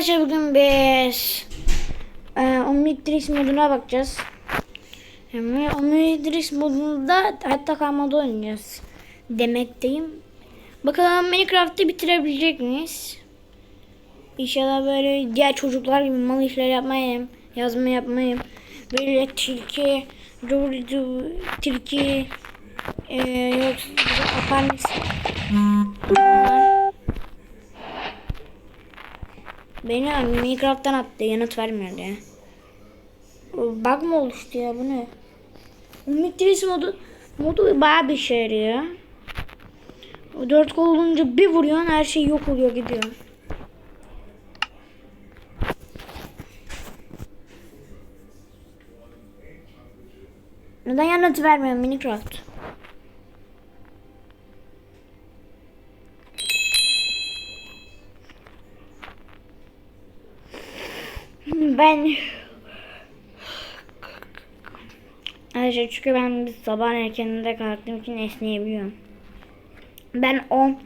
Arkadaşlar bugün biz e, Omnitrix moduna bakacağız. Yani Omnitrix modunda hatta kalmada oynayacağız demekteyim. Bakalım Minecraft'ı bitirebilecek miyiz? İnşallah böyle diğer çocuklar gibi mal işler yapmayayım, yazma yapmayayım. Böyle tilki, tilki, e, yoksa apartment. Beni Minecraft'tan attı. Yanıt vermiyor ya. Bug mı oluştu ya bu ne? Umutris modu modu bayağı bir işe yarıyor. Dört kol olunca bir vuruyorsun her şey yok oluyor gidiyor. Neden yanıt vermiyor Minecraft? Ben Arkadaşlar çünkü ben sabah erkeninde kalktığım için esneyebiliyorum. Ben 10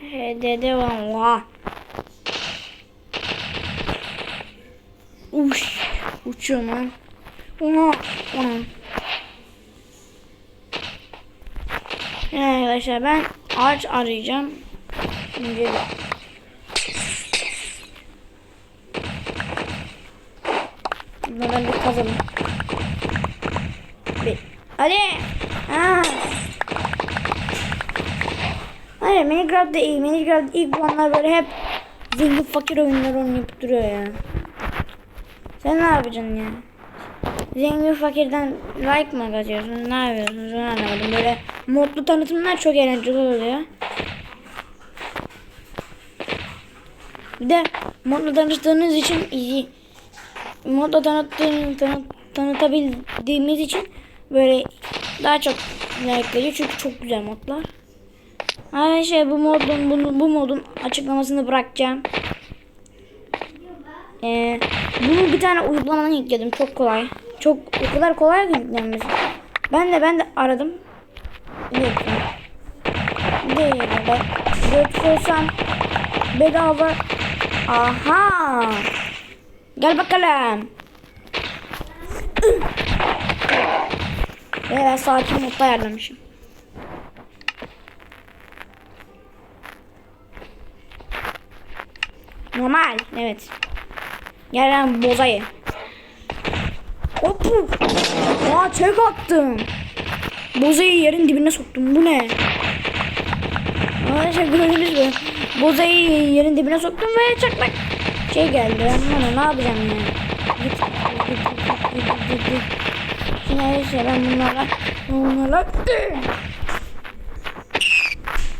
HD'de var. Oha. Uş. Uçuyorum lan. Yani arkadaşlar ben ağaç arayacağım. Şimdi Bunlardan bir kazalım. Bir. Hadi. Ha. Hayır Minecraft'ta iyi. Minecraft ilk zamanlar böyle hep zengin fakir oyunlar oynayıp duruyor ya. Sen ne yapacaksın ya? Zengin fakirden like mı kaçıyorsun? Ne yapıyorsun? Onu anlamadım. Böyle modlu tanıtımlar çok eğlenceli oluyor. Bir de modlu tanıttığınız için iyi modla tanıttığım, tanı, tanıtabildiğimiz için böyle daha çok like çünkü çok güzel modlar. Arkadaşlar bu modun bunu, bu modun açıklamasını bırakacağım. Ee, bunu bir tane uygulamadan yükledim. Çok kolay. Çok o kadar kolay ki yüklenmesi. Ben de ben de aradım. Yok. Değil. Götürsem bedava. Aha. Gel bakalım. Ve ben sakin modda ayarlamışım. Normal. Evet. Gel lan bozayı. Hop. Aa çek attım. Bozayı yerin dibine soktum. Bu ne? Arkadaşlar gördünüz mü? Bozayı yerin dibine soktum ve çakmak şey geldi. Ben bunu ne yapacağım ya? Git. Git, git, git, git, git. Şimdi neyse ben bunlarla bunlarla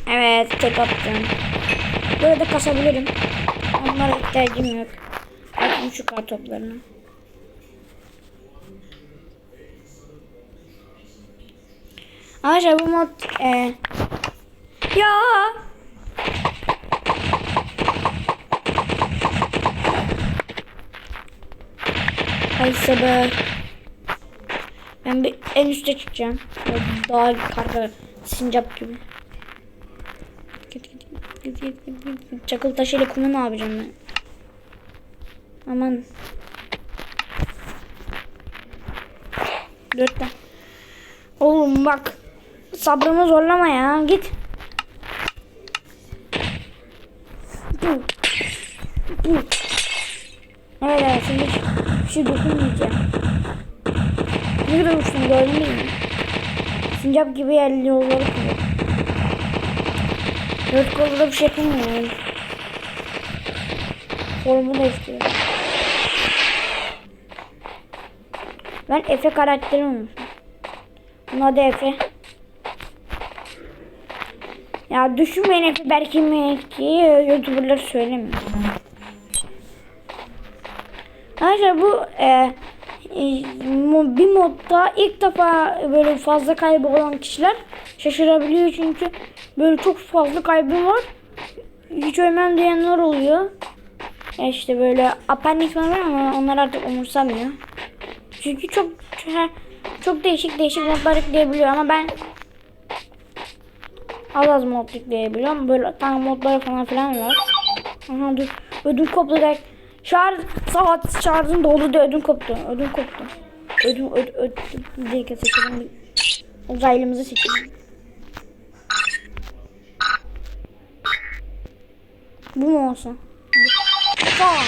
Evet tek attım. Böyle de kasabilirim. Onlara ihtiyacım yok. Bakın şu kartoplarını. Arkadaşlar bu mod e, ya Ay sabır. Ben bir en üstte çıkacağım. Dağ karga sincap gibi. Git git git git git git. Çakıl taşıyla kumu ne yapacağım ben? Aman. Dörtte. Oğlum bak. Sabrımı zorlama ya. Git. Bu. Bu. Evet evet şimdi şey dokunmayacağım. Ne kadar uçtum gördünüz mü? Sincap gibi yerli yolları kırıyor. Dört kolda bir şey yapamıyorum. Formu da istiyorum. Ben Efe karakteri olmuşum. Bunun adı Efe. Ya düşünmeyin Efe belki mi ki youtuberlar söylemiyor. Arkadaşlar bu e, e, bir modda ilk defa böyle fazla kaybı olan kişiler şaşırabiliyor çünkü böyle çok fazla kaybım var. Hiç ölmem diyenler oluyor. Ya işte böyle appendix var ama onlar artık umursamıyor. Çünkü çok çok değişik değişik modlar ekleyebiliyor ama ben az az mod ekleyebiliyorum. Böyle tank modları falan filan var. Aha dur. Ödüm koptu direkt. Şarj saat şarjım doldu da ödüm koptu. Ödüm koptu. Ödüm öd öd diye seçelim. Uzaylımızı seçelim. Bu mu olsun? Tamam.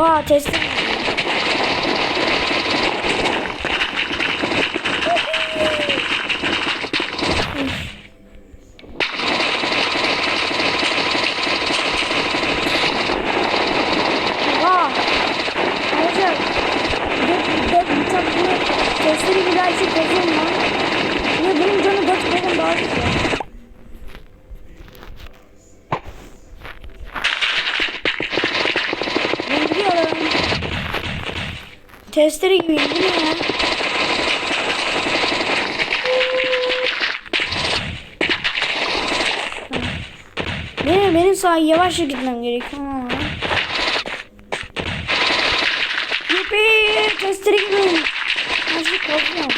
Oha testere. Oha. Arkadaşlar. Dört, dört bıçak bunu testere bir daha şey kazıyorum lan. Ve bunun canı dört kadar daha güzel. Ben gidiyorum. Testere gibiyim. Bu ne ya? Benim, benim sağa yavaşça gitmem gerekiyor. Yuppi! Testere gibiyim. Nasıl korkuyorum.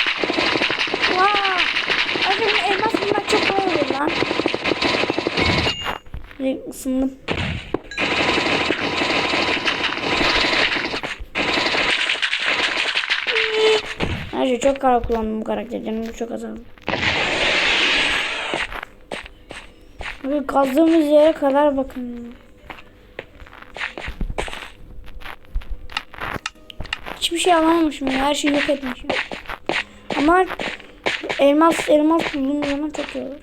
Vaa! Acaba elmas bulmak çok kolay olur lan. Bir ısındım. Her şey çok kara kullandım bu karakteri. Canım çok azaldı. Böyle kazdığımız yere kadar bakın. Hiçbir şey alamamışım ya. Her şeyi yok etmişim. Ama elmas elmas bulduğum zaman çok iyi olur.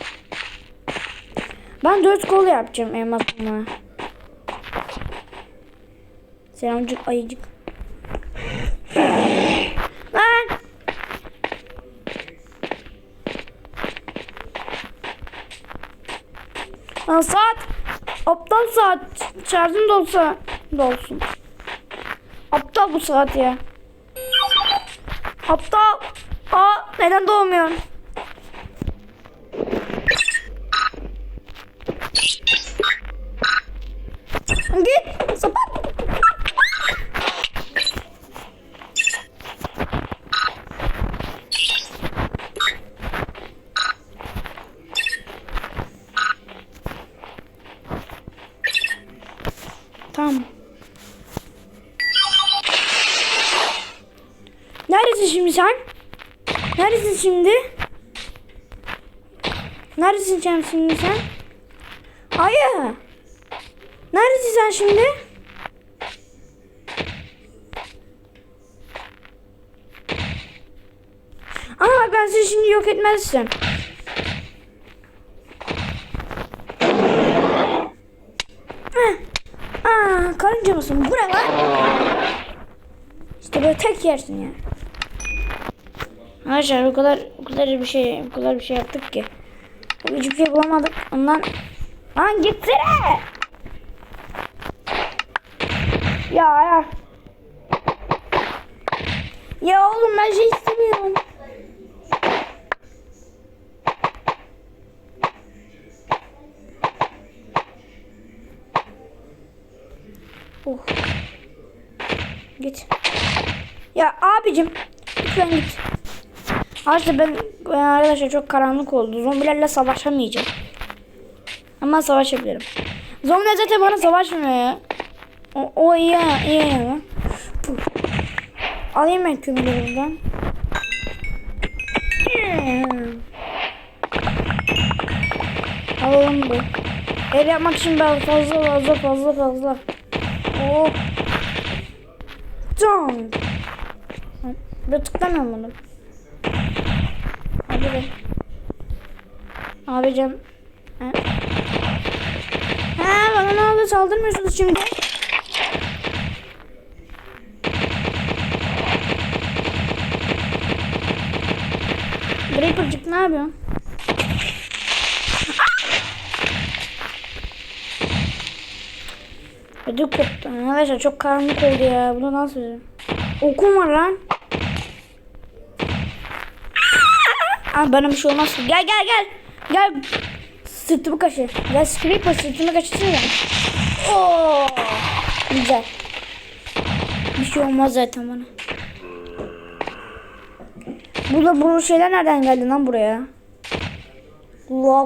Ben dört kol yapacağım elmas bulmaya. Selamcık ayıcık. Lan! Lan saat! Aptal saat! Şarjım dolsa dolsun. Aptal bu saat ya. Aptal! Aa neden doğmuyorsun? Neredesin şimdi sen? Neredesin şimdi? Neredesin sen şimdi sen? Hayır. Neredesin sen şimdi? Ama bak ben seni şimdi yok etmezsem. Aa, karınca mısın? Bu ne lan? İşte böyle tek yersin ya. Arkadaşlar o kadar o kadar bir şey o kadar bir şey yaptık ki. Hiçbir şey bulamadık. Ondan Lan gitsene. Ya ya. Ya oğlum ben şey istemiyorum. Oh. Git. Ya abicim lütfen git. Arkadaşlar ben, ben arkadaşlar çok karanlık oldu. Zombilerle savaşamayacağım. Ama savaşabilirim. Zombiler zaten bana savaşmıyor ya. O, o iyi ya, iyi ya. Alayım ben kömürleri buradan. Alalım bu. El yapmak için ben fazla fazla fazla fazla. Oh. Can. Bir tıklamıyorum bunu. Hadi be. Abicim. Ha? ha bana ne oldu saldırmıyorsunuz şimdi. Creeper'cık ne yapıyorsun? Ödü koptu. Arkadaşlar çok karanlık oldu ya. Bunu nasıl? Okum var lan. Aa, bana bir şey olmaz. Gel gel gel. Gel. Sırtımı kaşı. Gel Creeper sırtımı kaşısın ya. Oo. Güzel. Bir şey olmaz zaten bana. Bu da bu şeyler nereden geldi lan buraya? Lav.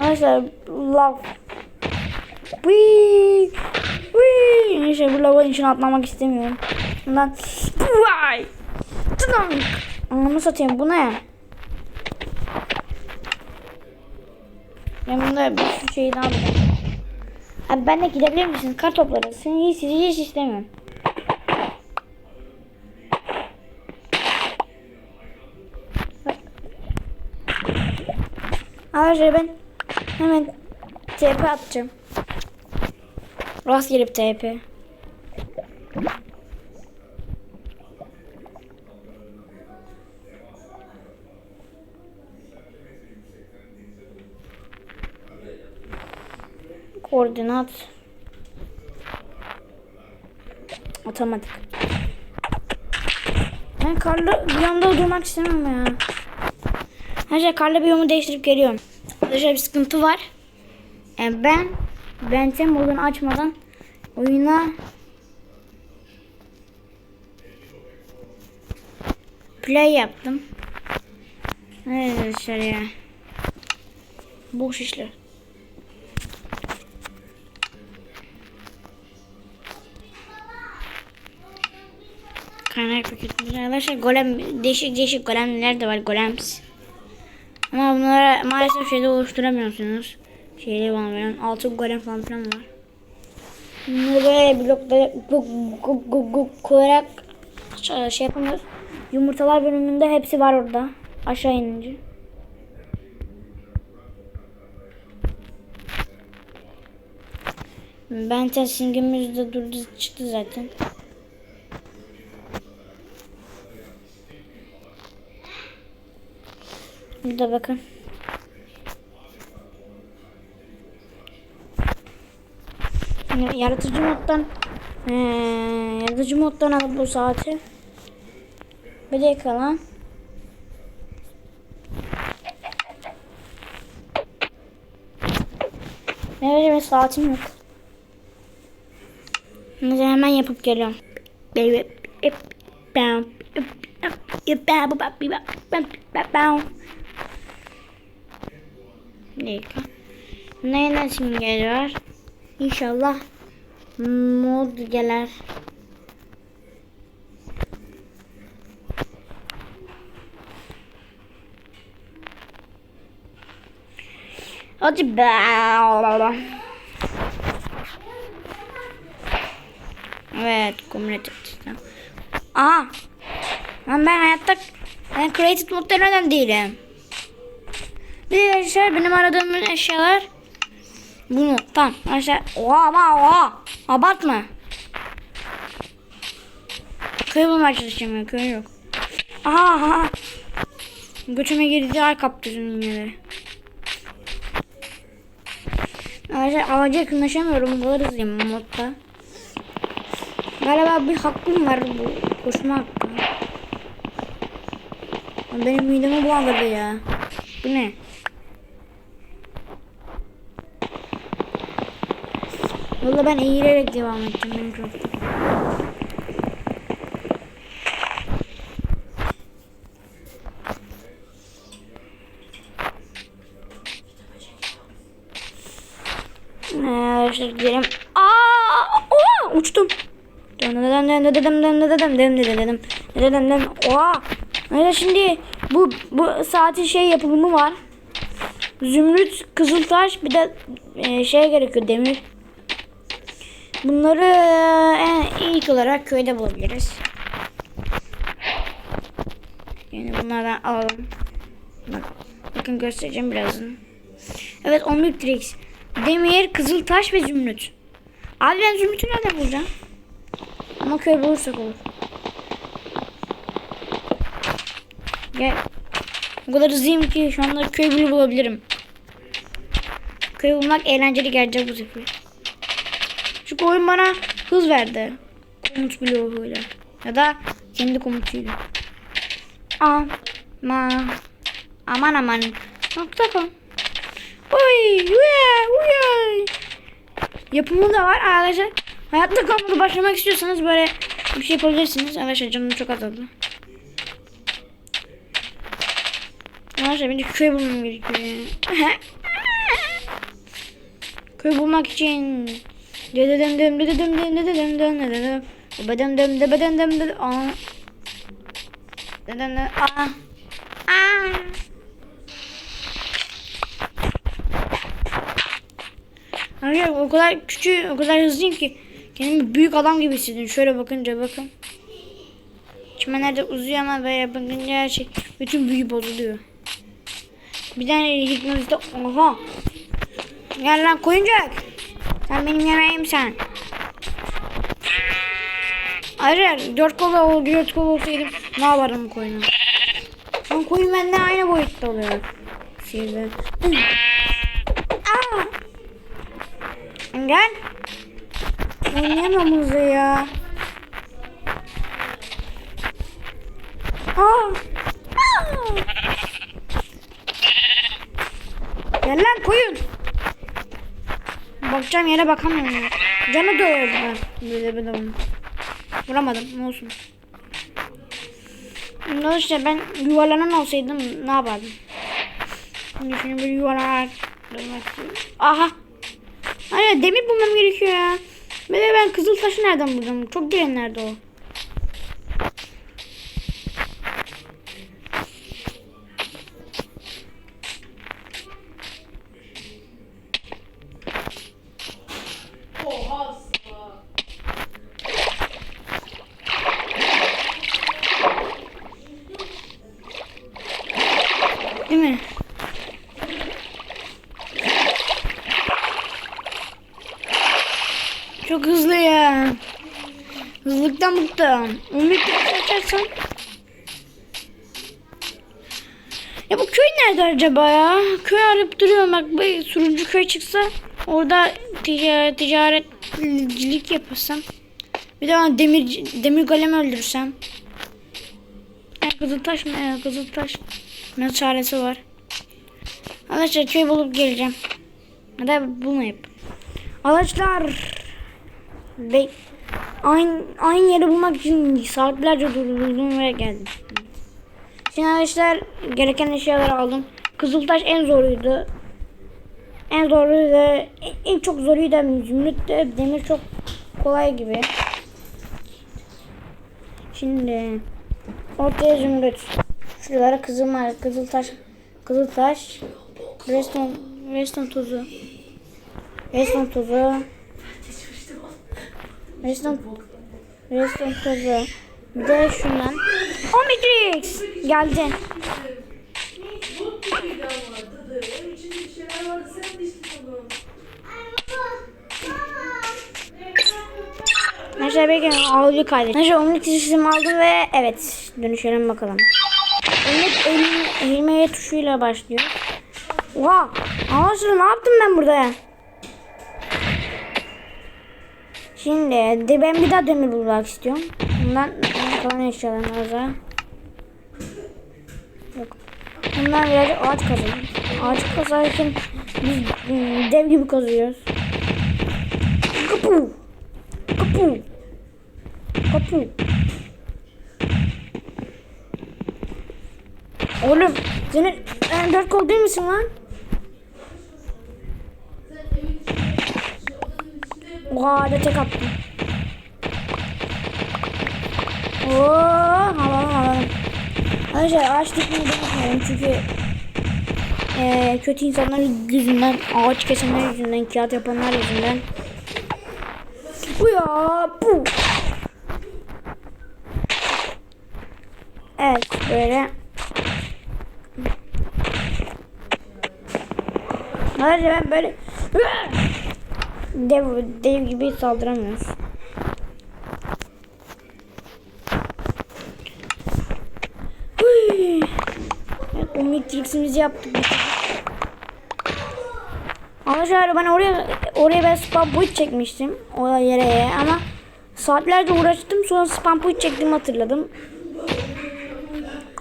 Arkadaşlar lav. Wii. Wii. Neyse bu lavın içine atlamak istemiyorum. Bundan. Vay. Tınank. Anlamı satayım bu ne? Bunda bir sürü şey daha yapacağım. Abi ben de gidebilir misin? Kar toplarız. Seni hiç, hiç istemiyorum. Arkadaşlar ben hemen TP atacağım. Rastgele bir TP. Koordinat. Atamadık. Ben karlı biyomda durmak istemem ya. Şey karlı biyomu değiştirip geliyorum. Arkadaşlar bir sıkıntı var. Yani ben Benten modunu açmadan oyuna play yaptım. Evet arkadaşlar ya. Boş işler. Arkadaşlar golem değişik değişik golemler de var golems. Ama bunlara maalesef şeyde oluşturamıyorsunuz. Falan veren altın golem falan filan var. Bunları böyle bloklara guk guk guk guk koyarak şey yapamıyoruz. Yumurtalar bölümünde hepsi var orada. Aşağı inince. Benten singimiz de durdu çıktı zaten. Burada bakın. Yani yaratıcı moddan ee, yaratıcı moddan alıp bu saati bir dakika lan. Ne benim saatim yok. Neyse hemen yapıp geliyorum. Bir dakika. Neyle şimdi geliyor? İnşallah mod gelir. Hadi be. Evet, community sistem. Aha. Ben hayatta ben created modda neden değilim? Bir arkadaşlar benim aradığım eşyalar bunu. Tamam arkadaşlar oha ama oha. Abartma. Köy bulmaya çalışacağım ya köy yok. Aha aha. Götüme girdi ay kaptırdım yine Arkadaşlar ağaca yakınlaşamıyorum kadar hızlıyım modda. Galiba bir hakkım var bu koşma hakkı. Benim midemi bulandırdı ya. Bu ne Valla ben eğilerek devam edeceğim Minecraft'ta. Arkadaşlar gidelim. Aa, oha, uçtum. Oha. Öyle şimdi bu bu saatin şey yapımı var. Zümrüt, kızıltaş bir de e, şey gerekiyor demir. Bunları en ilk olarak köyde bulabiliriz. Yani bunlardan alalım. Bak, bakın göstereceğim birazdan. Evet Omnitrix. Demir, Kızıltaş ve Zümrüt. Abi ben Zümrüt'ü nereden bulacağım? Ama köy bulursak olur. Gel. O kadar hızlıyım ki şu anda köy bulabilirim. Köy bulmak eğlenceli gelecek bu sefer. Çünkü oyun bana hız verdi. Komut bloğuyla. Ya da kendi komutuyla. Ama aman aman nokta com. Oy uya uya. Yapımı da var arkadaşlar. Hayatta kalmadı başlamak istiyorsanız böyle bir şey yapabilirsiniz. Arkadaşlar canım çok azaldı. Arkadaşlar benim köy bulmam gerekiyor. köy bulmak için dededim dem dededim dem dededim dem dededim bedem dem de bedem dem de aa dedem de aa aa Arkadaşlar o kadar küçük, o kadar hızlıyım ki kendimi büyük adam gibi hissediyorum. Şöyle bakınca bakın. Çimenlerde uzuyor ama böyle bakınca her şey bütün büyü bozuluyor. Bir tane hipnoziste oha. Gel lan koyuncak. Sen benim yemeğim sen. Hayır dört kolu ol, dört kolu olsaydım ne yaparım koyuna? Lan koyun bende aynı boyutta oluyor. Sizde. Aa! Gel. Oynayamam hızlı ya. Aa. Aa. Gel lan koyun. Bakacağım yere bakamıyorum. ya. Canı doyuyor ben. Böyle bir bunu. Vuramadım. Ne olsun. Ne işte ben yuvarlanan olsaydım ne yapardım? Şimdi şunu bir istiyorum. Aha. Hayır demir bulmam gerekiyor ya. De ben kızıl taşı nereden bulacağım? Çok girenlerde o. Değil mi? Çok hızlı ya. Hızlılıktan bıktım. Ümit açarsan. Ya bu köy nerede acaba ya? Köy arayıp duruyorum. Bak bir sunucu köy çıksa orada ticaret, ticaretcilik yapasam. Bir de ben demir, demir golem öldürsem. Kızıltaş mı? Evet, Kızıltaş. Ne çaresi var? Arkadaşlar köy bulup geleceğim. Ya da bulmayıp. Arkadaşlar Bek aynı, aynı yeri bulmak için saatlerce durdum ve geldim. Şimdi arkadaşlar gereken eşyaları aldım. Kızıltaş en zoruydu. En zoruydu. En, en çok zoruydu. Zümrüt de demir çok kolay gibi. Şimdi ortaya zümrüt. Şuralara kızıl var. Kızıltaş. Kızıltaş. Reston, reston tozu. Reston tozu. Reston Reston tozu. De şundan. Omnitrix geldi. İçtin onu. Neyse bekleyin audio kaydet. Neyse Omnitrix'imi aldım ve evet dönüşelim bakalım. Omnit elim, elime tuşuyla başlıyor. Oha! Anlaşıldı ne yaptım ben burada ya? Şimdi de ben bir daha demir bulmak istiyorum. Bundan kalan eşyalarım var. Yok. Bundan birazcık ağaç kazalım. Ağaç kazarken biz dev gibi kazıyoruz. Kapı. Kapı. Kapı. Oğlum senin e, dört kol değil misin lan? Oha da tek attım. Oo, havalı havalı. Arkadaşlar ağaç dikmeyi unutmayalım çünkü e, kötü insanlar yüzünden, ağaç kesenler yüzünden, kağıt yapanlar yüzünden. Bu ya bu. Evet böyle. Hayır ben böyle dev, dev gibi saldıramıyoruz. Evet, o Matrix'imizi yaptık. Arkadaşlar ben oraya oraya ben spam point çekmiştim o yere ama saatlerce uğraştım sonra spam point çektiğimi hatırladım.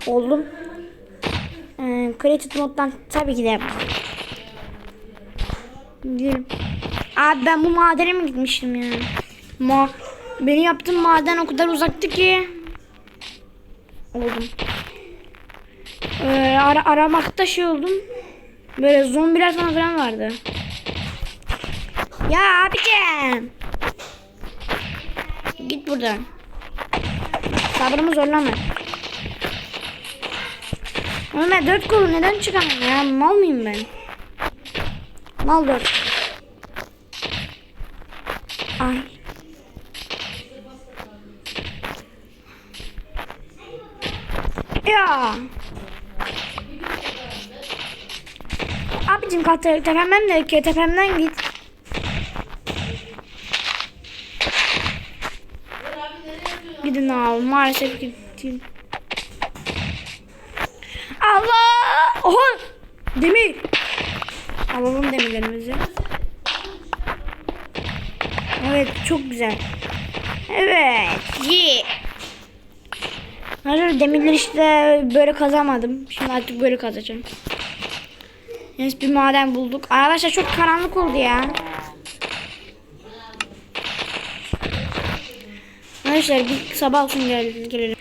Oldum. Ee, creative moddan tabii ki de yapmam. Abi ben bu madene mi gitmiştim ya? Ma benim yaptığım maden o kadar uzaktı ki. Oldum. Ee, ara aramakta şey oldum. Böyle zombiler falan filan vardı. Ya abicim. Git buradan. Sabrımı zorlama. Ben dört kolu neden çıkamam ya? Mal mıyım ben? Mal dört. Kalk te- tepemden de tepemden git. Gidin abi maalesef gittim. Allah! Oha! Demir. Alalım demirlerimizi. Evet çok güzel. Evet. Ye. Hayır demirler işte böyle kazamadım. Şimdi artık böyle kazacağım. Neyse bir maden bulduk. Arkadaşlar çok karanlık oldu ya. Arkadaşlar bir sabah olsun gel gelelim.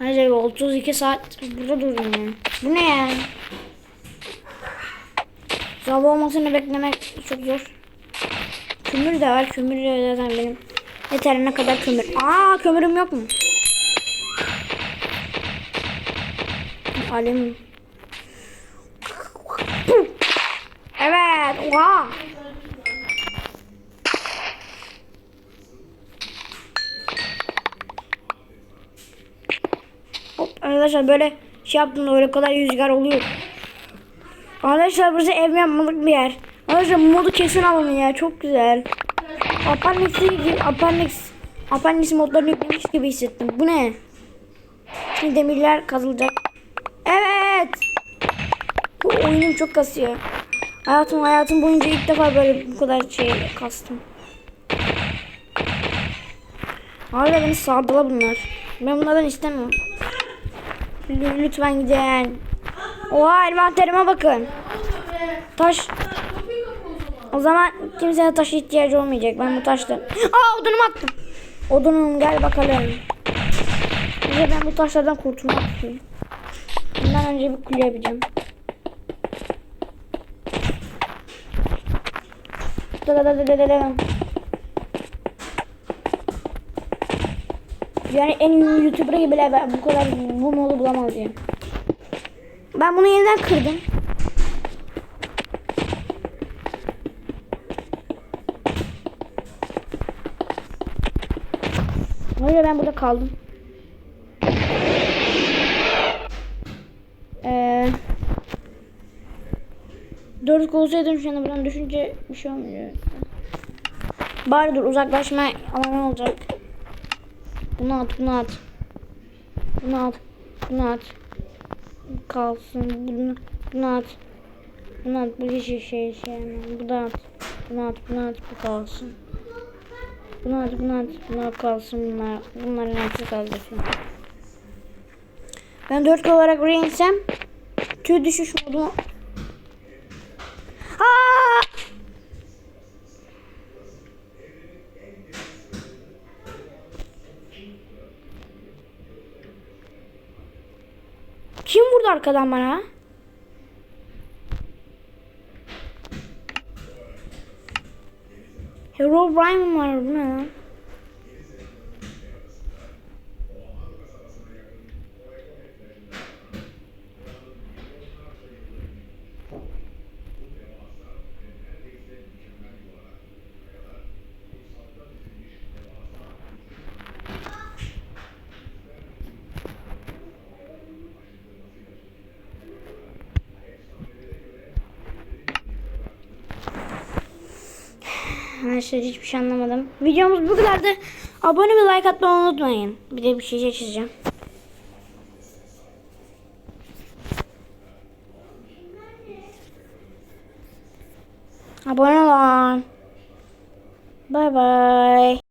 Arkadaşlar 32 saat burada durdum ya. Bu ne ya? Sabah olmasını beklemek çok zor. Kömür de var. Kömür de zaten benim yeterine kadar kömür. Aa kömürüm yok mu? Alim. Evet. Oha. Hop, arkadaşlar böyle şey yaptığımda öyle kadar rüzgar oluyor. Arkadaşlar burası ev yapmalık bir yer. Arkadaşlar modu kesin alın ya çok güzel. Appendix'i gibi Appendix Appendix modlarını yüklemiş gibi hissettim. Bu ne? Şimdi demirler kazılacak. Evet. Bu oyunum çok kasıyor. Hayatım hayatım boyunca ilk defa böyle bu kadar şey kastım. Hala beni sağdılar bunlar. Ben bunlardan istemiyorum. L- Lütfen gidin. Oha envanterime bakın. Taş. O zaman kimseye taş ihtiyacı olmayacak. Ben bu taştan... Aa odunumu attım. Odunum gel bakalım. Önce ben bu taşlardan kurtulmak istiyorum. Bundan önce bir kule yapacağım. Da da da da da da da. Yani en ünlü YouTuber'ı bile ben bu kadar bu modu bulamaz yani. Ben bunu yeniden kırdım. Öyle ben burada kaldım. Ee, dört olsaydım şu anda buradan düşünce bir şey olmuyor. Bari dur uzaklaşma alanı olacak. Bunu at, bunu at. Bunu at, bunu at. Kalsın, bunu, bunu at. Bunu at, bu şey şey şey. Bu da at. Bunu at, bunu at, bu kalsın. Bunu at, bunu at, bunlar kalsın bunlar. Bunların hepsi kaldırsın. Ben 4 olarak buraya insem tüy düşüş modu. Arkadan bana? Hero Brian var bu? Arkadaşlar hiçbir şey anlamadım. Videomuz bu kadardı. Abone ve like atmayı unutmayın. Bir de bir şey çizeceğim. Abone olun. Bay bay.